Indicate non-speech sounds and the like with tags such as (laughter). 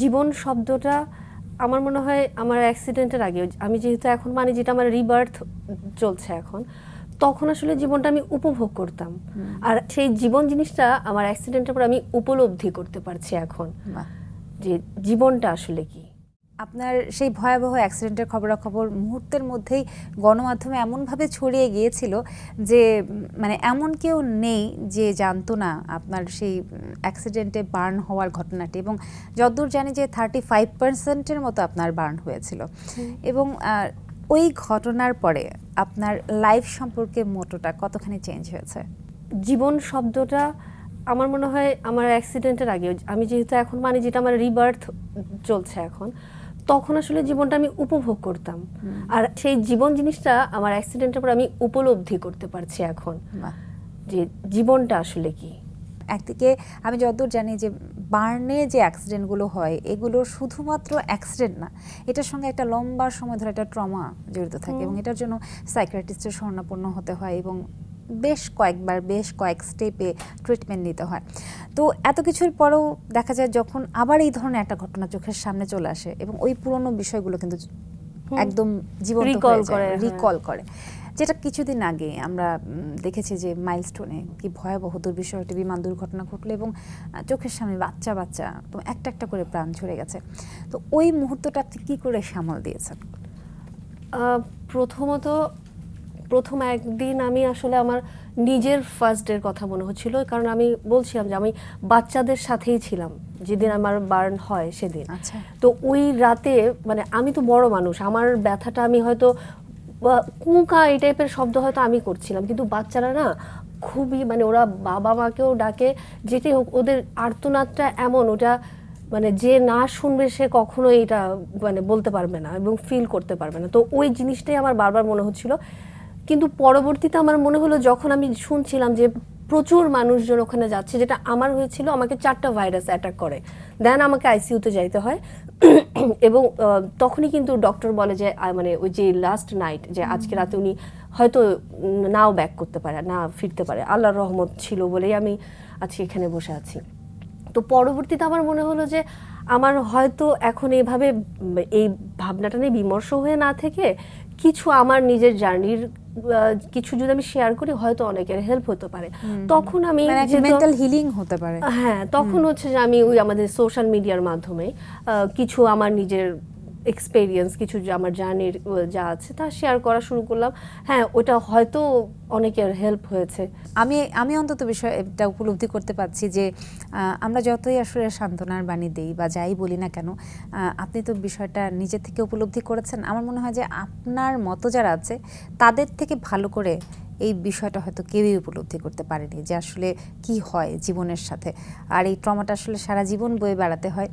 জীবন শব্দটা আমার মনে হয় আমার অ্যাক্সিডেন্টের আগে আমি যেহেতু এখন মানে যেটা আমার রিবার্থ চলছে এখন তখন আসলে জীবনটা আমি উপভোগ করতাম। আর সেই জীবন জিনিসটা আমার অ্যাক্সিডেন্টের পর আমি উপলব্ধি করতে পারছি এখন। যে জীবনটা আসলে কি। আপনার সেই ভয়াবহ অ্যাক্সিডেন্টের খবরাখবর মুহূর্তের মধ্যেই গণমাধ্যমে এমনভাবে ছড়িয়ে গিয়েছিল যে মানে এমন কেউ নেই যে জানতো না আপনার সেই অ্যাক্সিডেন্টে বার্ন হওয়ার ঘটনাটি এবং যতদূর জানি যে থার্টি ফাইভ পার্সেন্টের মতো আপনার বার্ন হয়েছিল। এবং ওই ঘটনার পরে আপনার লাইফ সম্পর্কে মোটোটা কতখানি চেঞ্জ হয়েছে? জীবন শব্দটা আমার মনে হয় আমার অ্যাক্সিডেন্টের আগে। আমি যেহেতু এখন মানে যেটা আমার রিবার্থ চলছে এখন তখন আসলে জীবনটা আমি উপভোগ করতাম। আর সেই জীবন জিনিসটা আমার অ্যাক্সিডেন্টের পর আমি উপলব্ধি করতে পারছি এখন। যে জীবনটা আসলে কি? একদিকে আমি যতদূর জানি যে বার্নে যে অ্যাক্সিডেন্টগুলো হয় এগুলো শুধুমাত্র অ্যাক্সিডেন্ট না এটার সঙ্গে একটা লম্বা সময় ধরে একটা ট্রমা জড়িত থাকে এবং এটার জন্য সাইকিয়াট্রিস্টের শরণাপন্ন হতে হয় এবং বেশ কয়েকবার বেশ কয়েক স্টেপে ট্রিটমেন্ট নিতে হয়। তো এত কিছুর পরেও দেখা যায় যখন আবার এই ধরনের একটা ঘটনা চোখের সামনে চলে আসে এবং ওই পুরনো বিষয়গুলো কিন্তু একদম Recall হয়ে করে, হ্যাঁ। রিকল করে। যেটা কিছুদিন আগে আমরা দেখেছি যে মাইলস্টোনে কি ভয়াবহ দুর্বিষহ একটি বিমান দুর্ঘটনা ঘটলো এবং চোখের সামনে বাচ্চা বাচ্চা তো একটা একটা করে প্রাণ ঝরে গেছে। তো ওই মুহূর্তটা আপনি কি করে সামাল দিয়েছেন? আহ, প্রথমত প্রথম একদিন আমি আসলে আমার নিজের ফার্স্ট ডের কথা মনে হচ্ছিল কারণ আমি বলছিলাম যে আমি বাচ্চাদের সাথেই ছিলাম যেদিন আমার বার্ন হয় সেদিন। আচ্ছা। তো ওই রাতে মানে আমি তো বড় মানুষ আমার ব্যথাটা আমি হয়তো কুঁকা এই টাইপের শব্দ হয়তো আমি করছিলাম কিন্তু বাচ্চারা না খুবই মানে ওরা বাবা মাকেও ডাকে যেটাই হোক ওদের আর্তনাদটা এমন ওটা মানে যে না শুনবে সে কখনো এটা মানে বলতে পারবে না এবং ফিল করতে পারবে না। তো ওই জিনিসটাই আমার বারবার মনে হচ্ছিল। কিন্তু পরবর্তীতে আমার মনে হলো যখন আমি শুনছিলাম যে প্রচুর মানুষজন ওখানে যাচ্ছে যেটা আমার হয়েছিল আমাকে চারটা ভাইরাস অ্যাটাক করে। দেন আমাকে আইসিইউতে যাইতে হয়। (clears throat) এবং তখনই কিন্তু ডক্টর বলে যে মানে ওই যে লাস্ট নাইট যে আজকে রাতে উনি হয়তো নাও ব্যাক করতে পারে না ফিরতে পারে। আল্লাহর রহমত ছিল বলেই আমি আজকে এখানে বসে আছি। তো পরবর্তীতে আমার মনে হলো যে আমার হয়তো এখন এইভাবে উম, এই ভাবনাটা নিয়ে বিমর্ষ হয়ে না থেকে কিছু আমার নিজের জার্নির কিছু যদি আমি শেয়ার করি হয়তো অনেকের হেল্প হতে পারে। তখন আমি মানে মেন্টাল হিলিং হতে পারে। হ্যাঁ তখন হচ্ছে যে আমি ওই আমাদের সোশ্যাল মিডিয়ার মাধ্যমে কিছু আমার নিজের এক্সপেরিয়েন্স কিছু আমার জার্নির যা আছে, তা শেয়ার করা শুরু করলাম। হ্যাঁ ওটা হয়তো অনেকের হেল্প হয়েছে। আমি আমি অন্তত বিষয়টা উপলব্ধি করতে পারছি যে আমরা যতই আসলে সান্ত্বনার বাণী দিই বা যাই বলি না কেন আপনি তো বিষয়টা নিজে থেকে উপলব্ধি করেছেন। আমার মনে হয় যে আপনার মতো যারা আছে, তাদের থেকে ভালো করে এই বিষয়টা হয়তো কেউই উপলব্ধি করতে পারেনি যে আসলে কি হয় জীবনের সাথে। আর এই ট্রমাটা আসলে সারা জীবন বয়ে বেড়াতে হয়।